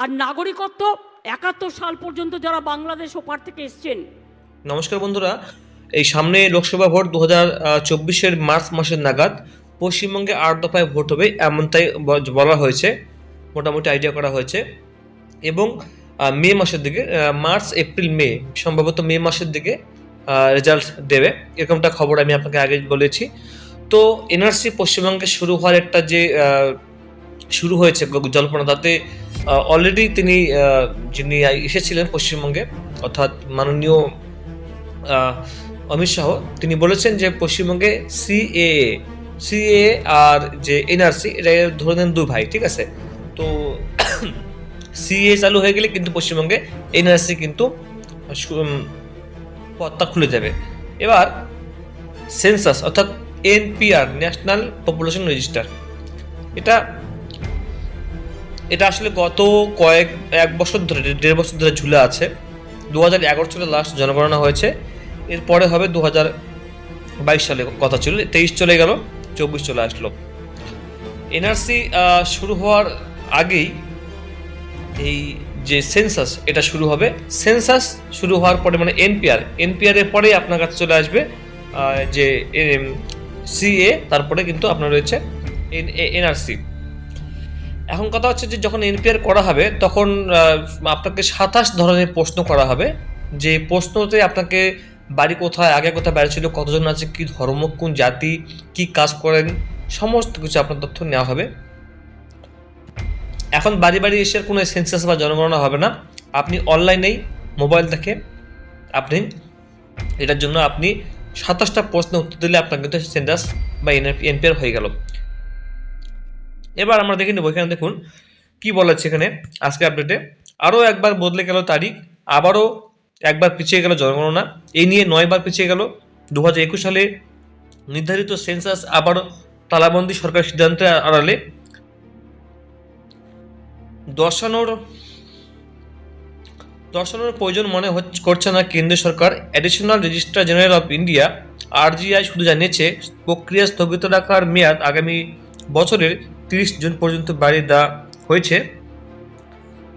আর নাগরিকত্ব একাত্তর সাল পর্যন্ত যারা বাংলাদেশ ওপার থেকে এসছেন। নমস্কার বন্ধুরা, এই সামনে লোকসভা ভোট দু হাজার চব্বিশের মার্চ মাসের নাগাদ, পশ্চিমবঙ্গে আট দফায় ভোট হবে এমনটাই বলা হয়েছে, মোটামুটি আইডিয়া করা হয়েছে। এবং মে মাসের দিকে মার্চ, এপ্রিল, মে, সম্ভবত মে মাসের দিকে রেজাল্ট দেবে, এরকমটা খবর আমি আপনাকে আগে বলেছি। তো, এনআরসি পশ্চিমবঙ্গে শুরু হওয়ার একটা যে শুরু হয়েছে, জল্পনা, তাতে অলরেডি তিনি যিনি এসেছিলেন পশ্চিমবঙ্গে, অর্থাৎ মাননীয় অমিত শাহ, তিনি বলেছেন যে পশ্চিমবঙ্গে সিএএ সিএ আর যে এনআরসি এটা ধরে নেন দু ভাই, ঠিক আছে? তো সিএ চালু হয়ে গেলে কিন্তু পশ্চিমবঙ্গে এনআরসি কিন্তু পথটা খুলে যাবে। এবার সেন্সাস অর্থাৎ এনপিআর ন্যাশনাল পপুলেশন রেজিস্টার এটা এটা আসলে গত কয়েক, এক বছর ধরে, দেড় বছর ধরে ঝুলে আছে। দু হাজার এগারো সালে লাস্ট জনগণনা হয়েছে। এরপরে হবে দু হাজার বাইশ সালে কথা ছিল। তেইশ চলে গেল, চব্বিশ চলে আসলো। এনআরসি শুরু হওয়ার আগেই এই যে সেন্সাস, এটা শুরু হবে। সেন্সাস শুরু হওয়ার পরে মানে এনপিআর এনপিআর এর পরেই আপনার কাছে চলে আসবে যে সিএ তারপরে কিন্তু আপনার রয়েছে এনআরসি। এখন কথা হচ্ছে যে যখন এনপিআর করা হবে, তখন আপনাকে সাতাশ ধরনের প্রশ্ন করা হবে। যে প্রশ্নতে আপনাকে বাড়ি কোথায়, আগে কোথায় বাড়ি ছিল, কতজন আছে, কি ধর্ম, কোন জাতি, কি কাজ করেন, সমস্ত কিছু আপনার তথ্য নেওয়া হবে। এখন বাড়ি বাড়ি এসে কোনো সেন্সাস বা জনগণনা হবে না। আপনি অনলাইনেই মোবাইল থেকে আপনি, এটার জন্য আপনি সাতাশটা প্রশ্ন উত্তর দিলে আপনার কিন্তু সেন্সাস বা এনপিআর হয়ে গেল। এবার আমরা দেখে নেব, এখানে দেখুন কি বলেছে এখানে আজকে আপডেটে আরও একবার বদলে গেল তারিখ, আবারও একবার পিছিয়ে গেল জনগণনা। এই নিয়ে নয়বার পিছিয়ে গেল। দু হাজার একুশ সালে নির্ধারিত সেন্সাস আবার তালাবন্দি সরকার সিদ্ধান্তের আড়ালে। দর্শানোর দর্শানোর প্রয়োজন মনে করছে না কেন্দ্র সরকার। Additional registrar general of India RGI শুধু জানিয়েছে, প্রক্রিয়া স্থগিত রাখার মেয়াদ আগামী বছরের তিরিশ জুন পর্যন্ত বাড়িয়ে দেওয়া হয়েছে।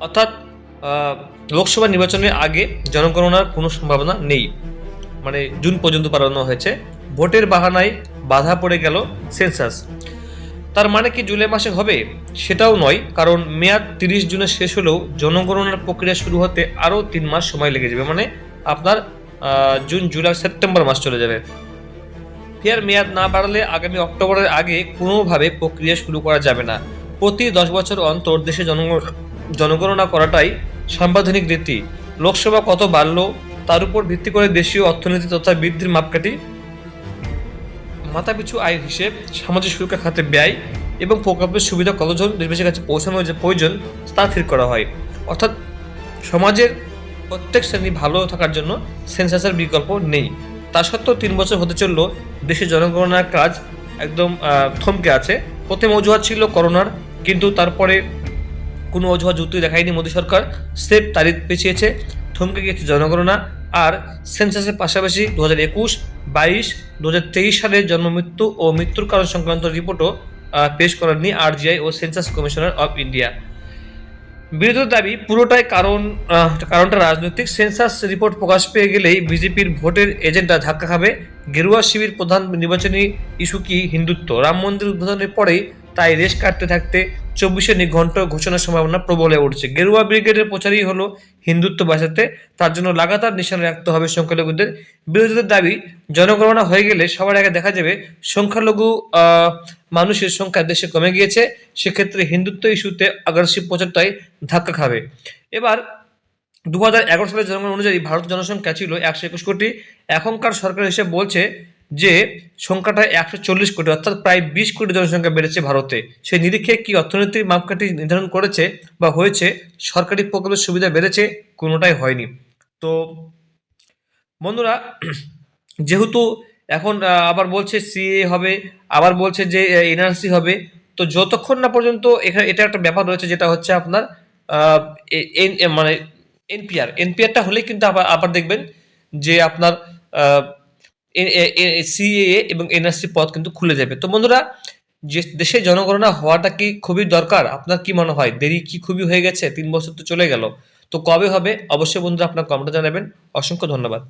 অর্থাৎ লোকসভা নির্বাচনের আগে জনগণনার কোনো সম্ভাবনা নেই। মানে জুন পর্যন্ত বাড়ানো হয়েছে। ভোটের বাহানায় বাধা পড়ে গেল সেন্সাস। তার মানে কি জুলাই মাসে হবে? সেটাও নয়, কারণ মেয়াদ তিরিশ জুনে শেষ হলেও জনগণনার প্রক্রিয়া শুরু হতে আরও তিন মাস সময় লেগে যাবে। মানে আপনার জুন, জুলাই, সেপ্টেম্বর মাস চলে যাবে। ফের মেয়াদ না বাড়ালে আগামী অক্টোবরের আগে কোনোভাবে প্রক্রিয়া শুরু করা যাবে না। প্রতি দশ বছর অন্তর দেশে জনগণ- জনগণনা করাটাই সাংবিধানিক রীতি। লোকসভা কত বাড়লো, তার উপর ভিত্তি করে দেশীয় অর্থনীতি তথা বৃদ্ধির মাপকাঠি মাথাপিছু আয়ের হিসেব, সামাজিক সুরক্ষা খাতে ব্যয় এবং প্রকল্পের সুবিধা কতজন দেশবাসীর কাছে পৌঁছানোর যে প্রয়োজন, তা স্থির করা হয়। অর্থাৎ সমাজের প্রত্যেক শ্রেণি ভালো থাকার জন্য সেন্সাসের বিকল্প নেই। তা সত্ত্বেও তিন বছর হতে চলল দেশের জনগণনার কাজ একদম থমকে আছে। প্রথম অজুহাত ছিল করোনার, কিন্তু তারপরে কোনো অজুহাত যুক্তি দেখায়নি মোদী সরকার। সেফ তারিখ পেছিয়েছে, থমকে গিয়েছে জনগণনা। আর সেন্সাসের পাশাপাশি দু হাজার একুশ, বাইশ দু হাজার তেইশ সালের জন্মমৃত্যু ও মৃত্যুর কারণ সংক্রান্ত রিপোর্টও পেশ করেননি আরজিআই ও সেন্সাস কমিশনার অফ ইন্ডিয়া। বিরোধীদের দাবি, পুরোটাই কারণ কারণটা রাজনৈতিক। সেন্সাস রিপোর্ট প্রকাশ পেয়ে গেলেই বিজেপির ভোটের এজেন্ডা ধাক্কা খাবে। গেরুয়া শিবির প্রধান নির্বাচনী ইস্যু কি হিন্দুত্ব? রাম মন্দির উদ্বোধনের পরেই তাই রেশ কাটতে থাকতে চব্বিশে নিঘণ্ট ঘোষণার সম্ভাবনা প্রবল হয়ে উঠছে। গেরুয়া ব্রিগেডের প্রচারই হলো হিন্দুত্ব বাঁচাতে, তার জন্য লাগাতার নিশানা রাখতে হবে সংখ্যালঘুদের। বিরোধীদের দাবি, জনগণনা হয়ে গেলে সবার আগে দেখা যাবে সংখ্যালঘু মানুষের সংখ্যা দেশে কমে গিয়েছে, সেক্ষেত্রে হিন্দুত্ব ইস্যুতে আগ্রাসী প্রচারটাই ধাক্কা খাবে। এবার দু হাজার এগারো সালের জনগণনা অনুযায়ী ভারত জনসংখ্যা ছিল একশো একুশ কোটি। এখনকার সরকার হিসেবে বলছে যে সংখ্যাটা একশো চল্লিশ কোটি, অর্থাৎ প্রায় বিশ কোটি জনসংখ্যা বেড়েছে ভারতে। সেই নিরীক্ষে কি অর্থনীতির মাপকাঠি নির্ধারণ করেছে বা হয়েছে, সরকারি প্রকল্পের সুবিধা বেড়েছে, কোনোটাই হয়নি। তো বন্ধুরা, যেহেতু এখন আবার বলছে সিএ হবে, আবার বলছে যে এনআরসি হবে, তো যতক্ষণ না পর্যন্ত এখানে এটা একটা ব্যাপার রয়েছে যেটা হচ্ছে আপনার মানে এনপিআর এনপিআরটা হলে কিন্তু আবার আবার দেখবেন যে আপনার সিএএ এবং এনআরসি পদ কিন্তু খুলে যাবে। তো বন্ধুরা, যে দেশে জনগণনা হওয়াটা কি খুবই দরকার? আপনার কি মনে হয়? দেরি কি খুবই হয়ে গেছে? তিন বছর তো চলে গেল। তো কবে হবে? অবশ্যই বন্ধুরা আপনার কমেন্টে জানাবেন। অসংখ্য ধন্যবাদ।